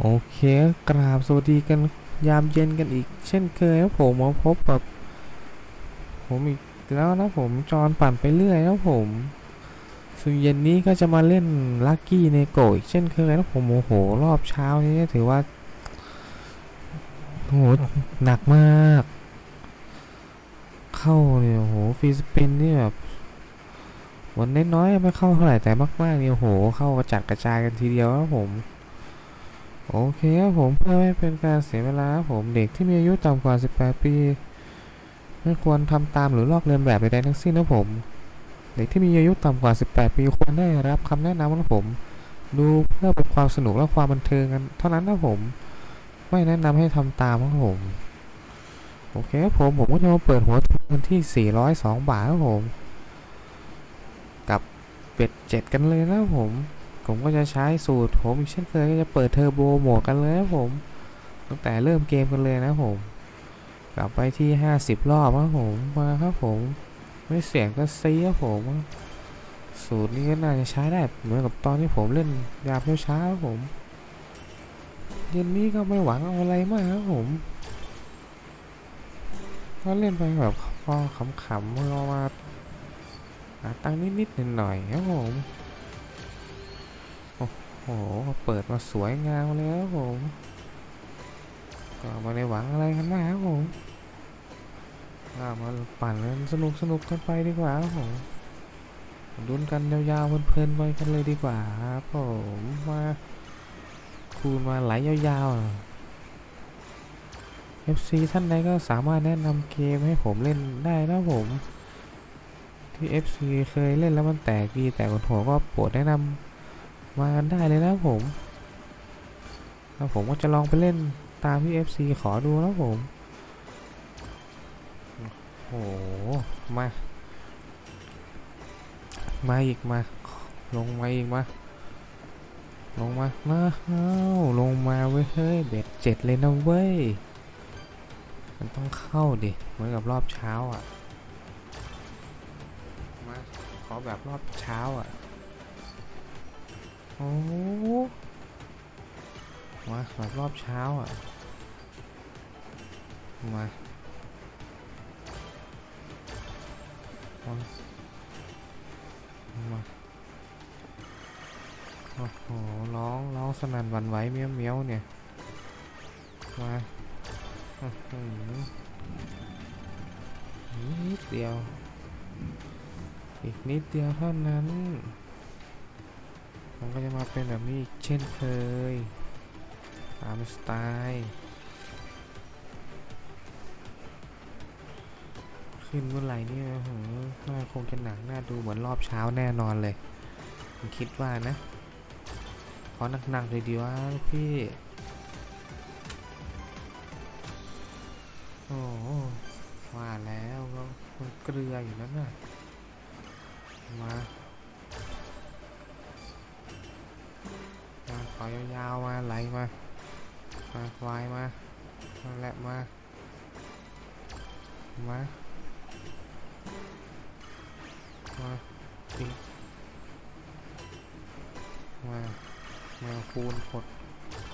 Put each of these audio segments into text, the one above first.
โอเคกราบสวัสดีกันยามเย็นกันอีก เช่นเคยครับผมมาพบกับผมอีกแล้วนะผมจอนปั่นไปเรื่อยนะผมส่วนเย็นนี้ก็จะมาเล่นลัคกี้ในโกอีกเช่นเคยนะผมโอ้โห รอบเช้านี้ถือว่าโอ้โหหนักมาก เข้าเนี่ยโอ้โหฟรีสปินนี่แบบวันน้อยๆไม่เข้าเท่าไหร่แต่มากๆเนี่ยโอ้โห เข้ากระจัดกระจายกันทีเดียวนะผม โอเคครับผมเพื่อไม่เป็นการเสียเวลาครับผมเด็กที่มีอายุต่ำกว่า 18 ปี ไม่ควรทำตามหรือลอกเลียนแบบใดๆทั้งสิ้นนะผม เด็กที่มีอายุต่ำกว่า 18 ปีควรได้รับคำแนะนำนะผม ดูเพื่อเป็นความสนุกและความบันเทิงกันเท่านั้นนะผม ไม่แนะนำให้ทำตามครับผมโอเคครับผมผมก็จะมาเปิดหัวทุนที่ 402 บาทครับผม กับเป็ดเจ็ดกันเลยนะครับผม ผมก็จะใช้สูตรผมอีกเช่นเคยก็จะเปิดเทอร์โบโหมดกันเลยนะผม ตั้งแต่เริ่มเกมกันเลยนะผม กลับไปที่ 50 รอบครับผมมาครับผม ไม่เสียงก็ซีครับผม สูตรนี้ก็น่าจะใช้ได้เหมือนกับตอนที่ผมเล่นยามเช้าครับผมเย็นนี้ก็ไม่หวังเอาอะไรมากครับผมก็เล่นไปแบบพอขำๆเอามาตั้งนิดๆหน่อยๆครับผม โอ้โห เปิดมาสวยงามเลยครับผมก็ไมาในหวังอะไรกันมากครับผมก็มาปั่นกันสนุกสนุกกันไปดีกว่าครับผมดุนกันยาวๆเพลินๆไปกันเลยดีกว่าครับผมมาคูณมาไหลยาวๆ FC ท่านใดก็สามารถแนะนำเกมให้ผมเล่นได้นะผมที่ FC เคยเล่นแล้วมันแตกดีแต่คนหัวก็โปรดแนะนำ มากันได้เลยนะผมแล้วผมก็จะลองไปเล่นตามที่ FC ขอดูแล้วผมโอ้โหมา มาอีกมา ลงมาอีกมา ลงมา มาเอ้าลงมาเว้ยเฮ้ยเบ็ดเจ็ดเลยนะเว้ย มันต้องเข้าดิ เหมือนกับรอบเช้าอะ มา ขอแบบรอบเช้าอะ อ้มาแบบรอบเช้าอะ มามามาโอ้โหร้องร้องสนั่นวันไหวเมี้ยวเมี้ยวเนี่ย มาอื้อหือนิดเดียว อีกนิดเดียวเท่านั้น มันก็จะมาเป็นแบบนี้อีกเช่นเคยตามสไตล์ขึ้นเมื่อไหร่นี่โอ้โหน่าคงจะหนักน่าดูเหมือนรอบเช้าแน่นอนเลยผมคิดว่านะขอหนักๆเลยดีว่าพี่โอ้ว่าแล้วก็เกลืออยู่นั่นน่ะมา อยาวๆมาไหลมามาควายมาแหละมามามาทิ้งมาแมวคูณกด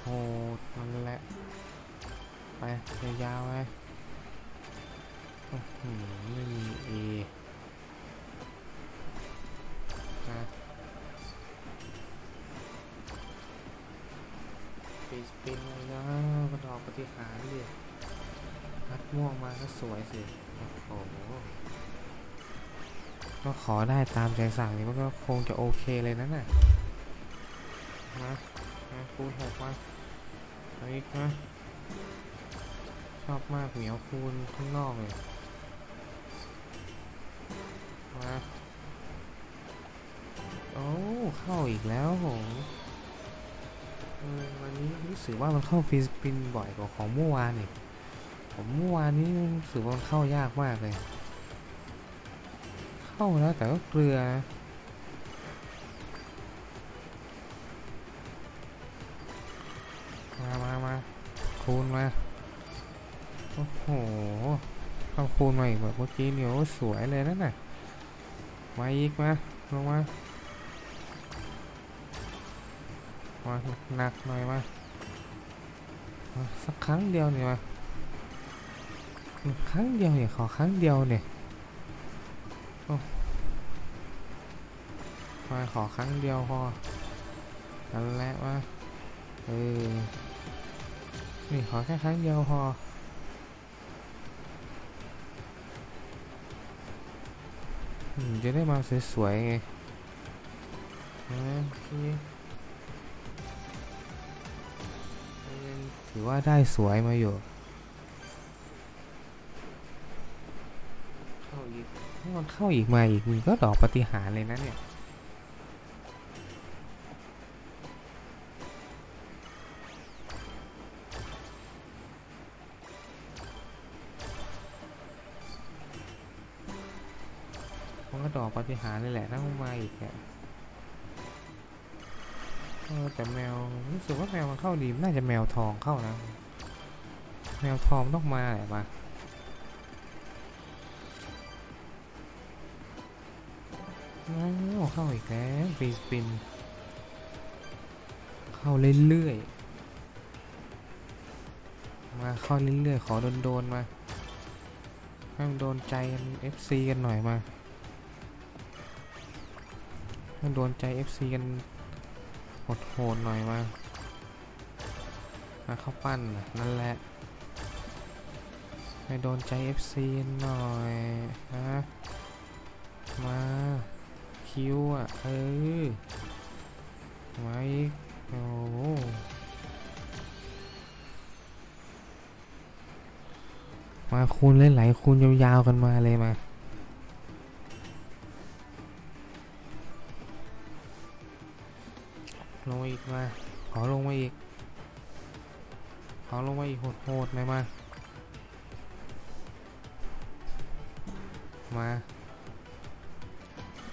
โหดนั่นแหละไปยาวๆไปอื้อหือไม่มีเอมา ปีสปินเลยนะกระดอกปฏิหารย์ดิพัดม่วงมาก็สวยสิ โอ้โห ก็ขอได้ตามใจสั่งนี่มันก็คงจะโอเคเลยนะน่ะมามาคูณหกมาเอาอีกมาชอบมากเหมียวคูณข้างนอกเลยมาโอ้เข้าอีกแล้วผม วันนี้รู้สึกว่ามันเข้าฟรีสปินบ่อยกว่าของเมื่อวานอีกผมเมื่อวานนี้รู้สึกว่ามันเข้ายากมากเลย เข้าแล้วแต่ก็เกลือมามามาคูณมาโอ้โหต้องคูณมาอีกแบบเมื่อกี้เนี่ยสวยเลยนั่นน่ะมาอีกมาลงมา มาหนักหน่อยมาสักครั้งเดียวเนี่ยมาครั้งเดียวเนี่ยขอครั้งเดียวเนี่ยโอ้มาขอครั้งเดียวพอนั่นแหละมาเออนี่ขอแค่ครั้งเดียวพอจะได้มาสวยๆไงเออโถือว่าได้สวยมาอยู่เข้าอีกมันเข้าอีกมาอีกมันก็ดอกปฏิหารเลยนะเนี่ยมันก็ดอกปฏิหารเลยแหละถ้ามันมาอีกเนี่ย ออแต่แมวรู้สึกว่าแมวมันเข้าดีน่าจะแมวทองเข้านะ แมวทองต้องมาแหละมาโอ้เข้าอีกแล้วฟีสปินเข้าเรื่อยๆมาเข้าเรื่อยๆขอโดนๆมาให้มันโดนใจกัน FC กันหน่อยมาให้มันโดนใจ FC กัน โหดหน่อยมามาเข้าปั้นนั่นแหละให้โดนใจ FC หน่อยนะมาคิวอะเออมาอีกโอ้มาคูณหลายๆคูณยาวๆกันมาเลยมา ลงมาอีกมา ขอลงมาอีก ขอลงมาอีกโหดๆหน่อยมา มา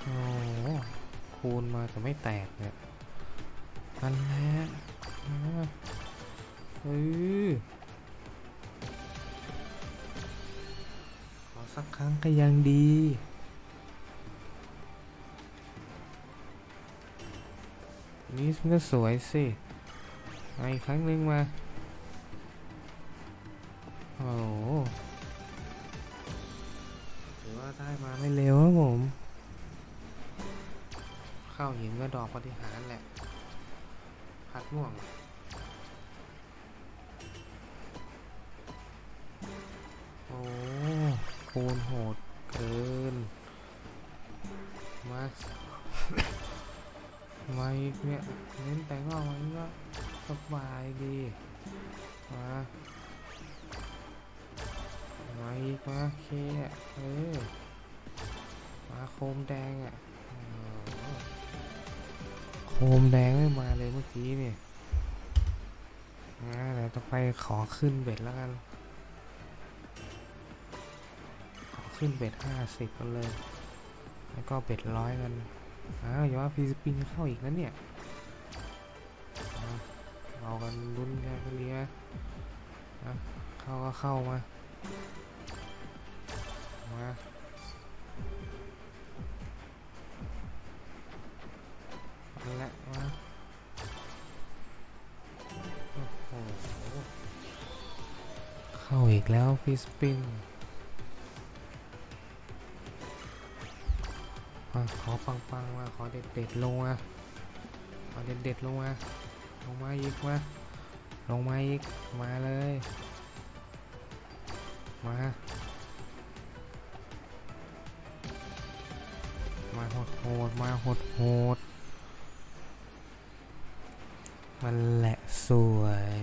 โอ้โหคูณมาแต่ไม่แตกเนี่ยนั่นและมาเออขอสักครั้งก็ยังดี นี่มันก็สวยสิมาอีกครั้งหนึ่งมา โอ้โหถือว่าได้มาไม่เร็วครับผม เข้าหินก็ดอกปฏิหารแหละ พัดม่วงโอ้คูณโหดเกิน มา มาอีกเนี่ยเน้นแต่งออกมันก็สบายดีมามาอีกมาเคอะเออมาโคมแดงอะโคมแดงไม่มาเลยเมื่อกี้เนี่ยนะเดี๋ยวต่อไปขอขึ้นเบ็ดแล้วกัน ขอขึ้นเบ็ดห้าสิบกันเลย แล้วก็เบ็ดร้อยกัน อ้าวอย่าว่าฟีสปินจะเข้าอีกนะเนี่ยเอากันลุ้นกันคนนี้นะเข้าก็เข้ามา มาเอาละมาโอ้โหเข้าอีกแล้วฟิสปิน ขอปังๆมาขอเด็ดๆลงมาขอเด็ดๆลงมาลงมาอีกมาลงมาอีกมาเลยมามาโหดโหดๆมาโหดโหดๆมันแหละสวย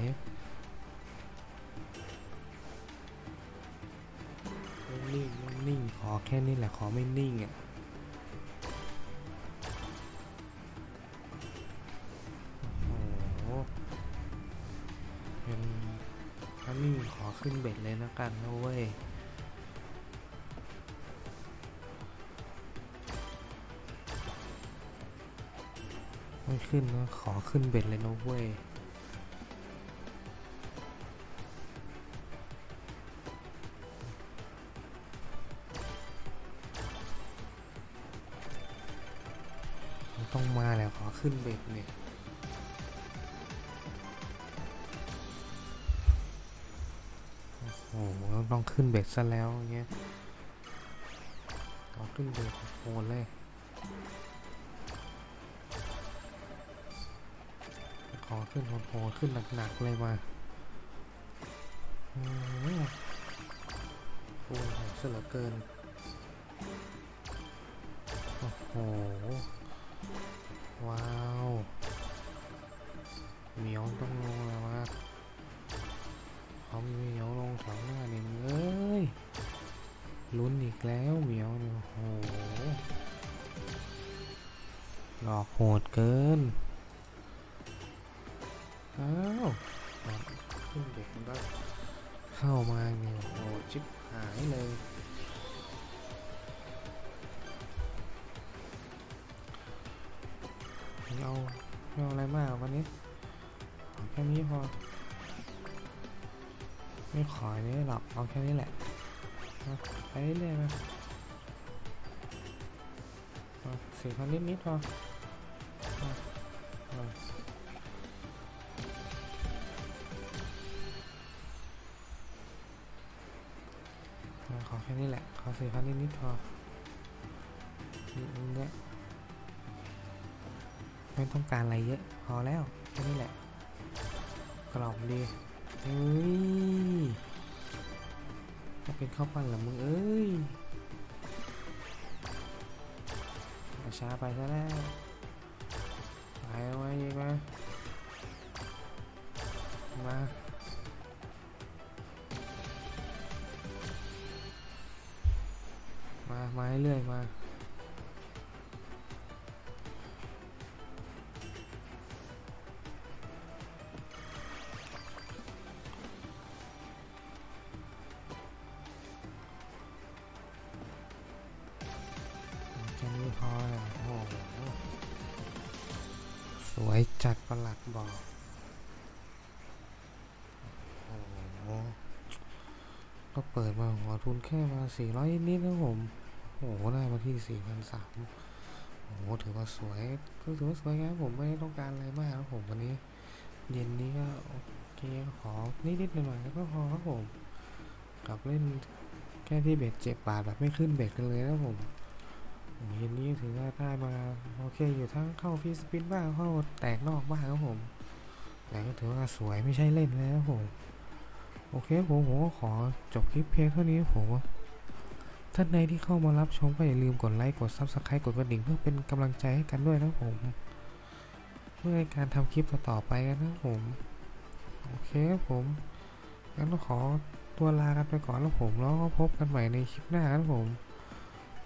นิ่งนิ่งขอแค่นี้แหละขอไม่นิ่งอะ เป็นถ้านิ่ขอขึ้นเบ็ดเลยนะกันนะเว้ยไม่ขึ้นนะขอขึ้นเบ็ดเลยนะเว้ยต้องมาแหละขอขึ้นเบ็ดเนี่ย โอ้โหต้องขึ้นเบ็ดซะแล้วเงี้ยเอาขึ้นเบ็ดโหดเลยขอขึ้นโหดขึ้นหนักๆเลยมาโอ้โหเสือเหลือเกิน โอ้โห ว้าว เหมียวต้องลงแล้ว เขามีเหมียวลงสองหน้านี่งเอ้ยลุ้นอีกแล้วเหมียวเนี่ยโอ้โหหลอกโหดเกินอ้าวขึ้นเด็กมันก็เข้ามาเนี่ยโหชิบหายเลยเอาเอาอะไรมากวันนี้แค่นี้พอ ไม่ขอนี้หรอกเอาแค่นี้แหละไปเรื่อยๆนะสี่พันนิดๆพออะอะอ่าขอแค่นี้แหละ ขอสี่พันนิดๆพอนิดเนี้ยไม่ต้องการอะไรเยอะ พอแล้ว แค่นี้แหละ กรอบดี เฮ้ยจะเป็นข้าวปั้นเหรอมึงเอ้ยเอาช้าไปซะแล้ว ไปเอาไว้อีกมามามา มาเรื่อยมา พอเลยโอ้โหสวยจัดประหลัดบอกโอ้โหก็เปิดมาหัวทุนแค่มาสี่ร้อยนิดนะผมโอ้โหได้มาที่สี่พันสามโอ้โหถือว่าสวยก็ถือว่าสวยงามผมไม่ได้ต้องการอะไรมากครับผมวันนี้ เย็นนี้ก็โอเคขอนิดๆหน่อยๆแล้วก็พอครับผมกลับเล่นแค่ที่เบ็ดเจ็บบาทแบบไม่ขึ้นเบ็ดกันเลยนะผม เย็นนี้ถือว่าได้มาโอเคอยู่ทั้งเข้าฟีสปินบ้างเข้าแตกนอกบ้างครับผม แต่ก็ถือว่าสวยไม่ใช่เล่นแล้วผม โอเคผมผมก็ขอจบคลิปเพียงเท่านี้ครับผมท่านใดที่เข้ามารับชมก็อย่าลืมกดไลค์กด Subscribe กดกระดิ่งเพื่อเป็นกำลังใจให้กันด้วยนะผมเพื่อในการทำคลิปต่อไปกันนะผม โอเคครับผมงั้นก็ขอตัวลากันไปก่อนแล้วผมแล้วก็พบกันใหม่ในคลิปหน้าครับผม